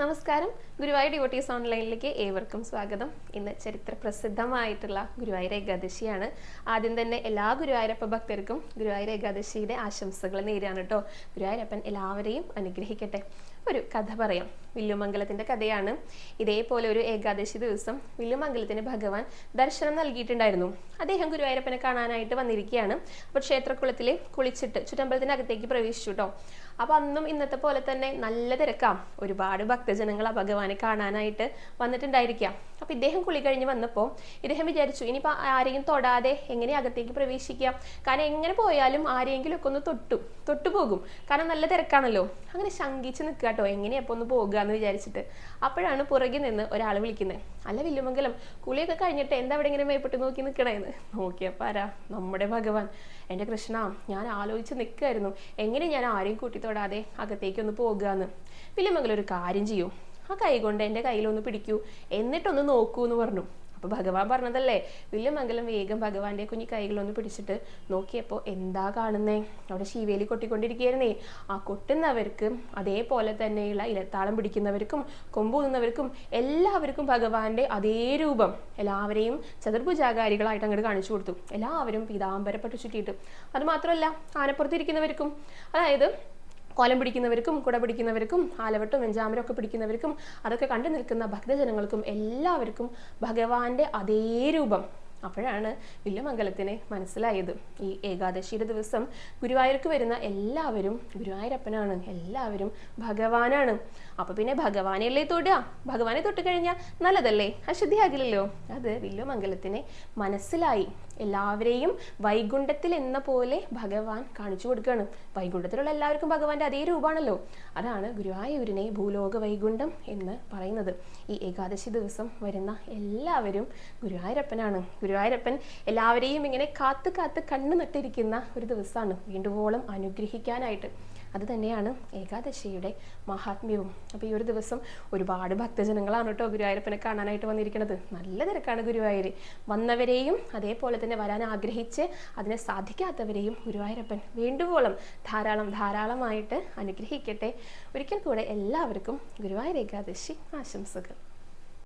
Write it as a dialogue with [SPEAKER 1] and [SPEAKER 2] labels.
[SPEAKER 1] നമസ്കാരം. ഗുരുവായൂർ ഡിവോട്ടീസ് ഓൺലൈനിലേക്ക് ഏവർക്കും സ്വാഗതം. ഇന്ന് ചരിത്ര പ്രസിദ്ധമായിട്ടുള്ള ഗുരുവായൂർ ഏകാദശിയാണ്. ആദ്യം തന്നെ എല്ലാ ഗുരുവായൂരപ്പ ഭക്തർക്കും ഗുരുവായൂർ ഏകാദശിയുടെ ആശംസകൾ നേരാണ് കേട്ടോ. ഗുരുവായൂരപ്പൻ എല്ലാവരെയും അനുഗ്രഹിക്കട്ടെ. ഒരു കഥ പറയാം. വില്ലുമംഗലത്തിന്റെ കഥയാണ്. ഇതേപോലെ ഒരു ഏകാദശി ദിവസം വില്ലുമംഗലത്തിന് ഭഗവാൻ ദർശനം നൽകിയിട്ടുണ്ടായിരുന്നു. അദ്ദേഹം ഗുരുവായൂരപ്പനെ കാണാനായിട്ട് വന്നിരിക്കുകയാണ്. അപ്പോൾ ക്ഷേത്രക്കുളത്തിൽ കുളിച്ചിട്ട് ചുറ്റമ്പലത്തിനകത്തേക്ക് പ്രവേശിച്ചു കേട്ടോ അപ്പൊ അന്നും ഇന്നത്തെ പോലെ തന്നെ നല്ല തിരക്കാം. ഒരുപാട് ഭക്തജനങ്ങൾ ആ ഭഗവാനെ കാണാനായിട്ട് വന്നിട്ടുണ്ടായിരിക്കാം. അപ്പൊ ഇദ്ദേഹം കുളി കഴിഞ്ഞ് വന്നപ്പോൾ ഇദ്ദേഹം വിചാരിച്ചു ഇനിയിപ്പോ ആരെയും തൊടാതെ എങ്ങനെ അകത്തേക്ക് പ്രവേശിക്കാം? കാരണം എങ്ങനെ പോയാലും ആരെങ്കിലും ഒക്കെ ഒന്ന് തൊട്ടു തൊട്ടുപോകും. കാരണം നല്ല തിരക്കാണല്ലോ. അങ്ങനെ ശങ്കിച്ച് നിൽക്കുക കേട്ടോ എങ്ങനെയാ അപ്പൊ ഒന്ന് പോകുക എന്ന് വിചാരിച്ചിട്ട്. അപ്പോഴാണ് പുറകിൽ നിന്ന് ഒരാൾ വിളിക്കുന്നത് അല്ല വില്ലുമംഗലം കുളിയൊക്കെ കഴിഞ്ഞിട്ട് എന്താ അവിടെ ഇങ്ങനെ മേപ്പെട്ട് നോക്കി നിൽക്കണേന്ന് നോക്കിയപ്പാരാ നമ്മുടെ ഭഗവാൻ. എന്റെ കൃഷ്ണ ഞാൻ ആലോചിച്ച് നിൽക്കായിരുന്നു എങ്ങനെ ഞാൻ ആരെയും കൂട്ടി തൊടാതെ അകത്തേക്കൊന്ന് പോകാന്ന്? വില്ലുമംഗലം ഒരു കാര്യം ചെയ്യൂ. ആ കൈ കൊണ്ട് എന്റെ കയ്യിലൊന്ന് പിടിക്കൂ. എന്നിട്ടൊന്ന് നോക്കൂ എന്ന് പറഞ്ഞു. അപ്പോൾ ഭഗവാൻ പറഞ്ഞതല്ലേ? വില്ലുമംഗലം വേഗം ഭഗവാന്റെ കുഞ്ഞി കൈകളൊന്ന് പിടിച്ചിട്ട് നോക്കിയപ്പോൾ എന്താ കാണുന്നേ? അവിടെ ശീവേലി കൊട്ടിക്കൊണ്ടിരിക്കുകയായിരുന്നേ. ആ കൊട്ടുന്നവർക്കും അതേപോലെ തന്നെയുള്ള ഇലത്താളം പിടിക്കുന്നവർക്കും കൊമ്പൂന്നുന്നവർക്കും എല്ലാവർക്കും ഭഗവാന്റെ അതേ രൂപം. എല്ലാവരെയും ചതുർഭുജാകാരികളായിട്ട് അങ്ങോട്ട് കാണിച്ചു കൊടുത്തു. എല്ലാവരും പീതാംബരപ്പെട്ട് ചുറ്റിയിട്ട്. അതുമാത്രമല്ല ആനപ്പുറത്തിരിക്കുന്നവർക്കും അതായത് കോലം പിടിക്കുന്നവർക്കും കുട പിടിക്കുന്നവർക്കും ആലവട്ടും വെഞ്ചാമരം ഒക്കെ പിടിക്കുന്നവർക്കും അതൊക്കെ കണ്ടു നിൽക്കുന്ന ഭക്തജനങ്ങൾക്കും എല്ലാവർക്കും ഭഗവാന്റെ അതേ രൂപം. അപ്പോഴാണ് വില്യമംഗലത്തിന് മനസ്സിലായത്. ഈ ഏകാദശിയുടെ ദിവസം ഗുരുവായൂർക്ക് വരുന്ന എല്ലാവരും ഗുരുവായൂരപ്പനാണ് എല്ലാവരും ഭഗവാനാണ്. അപ്പൊ പിന്നെ ഭഗവാനെയല്ലേ തൊടുക? ഭഗവാനെ തൊട്ട് കഴിഞ്ഞാൽ നല്ലതല്ലേ? അശുദ്ധിയാകില്ലല്ലോ അത് വില്യമംഗലത്തിന് മനസ്സിലായി. എല്ലാവരെയും വൈകുണ്ഠത്തിൽ എന്ന പോലെ ഭഗവാൻ കാണിച്ചു കൊടുക്കുകയാണ് വൈകുണ്ഠത്തിലുള്ള എല്ലാവർക്കും ഭഗവാന്റെ അതേ രൂപമാണല്ലോ അതാണ് ഗുരുവായൂരിനെ ഭൂലോക വൈകുണ്ഠം എന്ന് പറയുന്നത്. ഈ ഏകാദശി ദിവസം വരുന്ന എല്ലാവരും ഗുരുവായൂരപ്പനാണ്. ഗുരുവായൂരപ്പൻ എല്ലാവരെയും ഇങ്ങനെ കാത്ത് കാത്ത് കണ്ണു നട്ടിരിക്കുന്ന ഒരു ദിവസമാണ് വീണ്ടുവോളം അനുഗ്രഹിക്കാനായിട്ട്. അത് തന്നെയാണ് ഏകാദശിയുടെ മഹാത്മ്യവും. അപ്പോൾ ഈ ഒരു ദിവസം ഒരുപാട് ഭക്തജനങ്ങളാണ് കേട്ടോ ഗുരുവായൂരപ്പനെ കാണാനായിട്ട് വന്നിരിക്കുന്നത് നല്ല തിരക്കാണ് ഗുരുവായൂർ വന്നവരെയും അതേപോലെ തന്നെ വരാൻ ആഗ്രഹിച്ച് അതിനെ സാധിക്കാത്തവരെയും ഗുരുവായൂരപ്പൻ വേണ്ടുവോളം ധാരാളം ധാരാളമായിട്ട് അനുഗ്രഹിക്കട്ടെ. ഒരിക്കൽ കൂടെ എല്ലാവർക്കും ഗുരുവായൂർ ഏകാദശി ആശംസകൾ.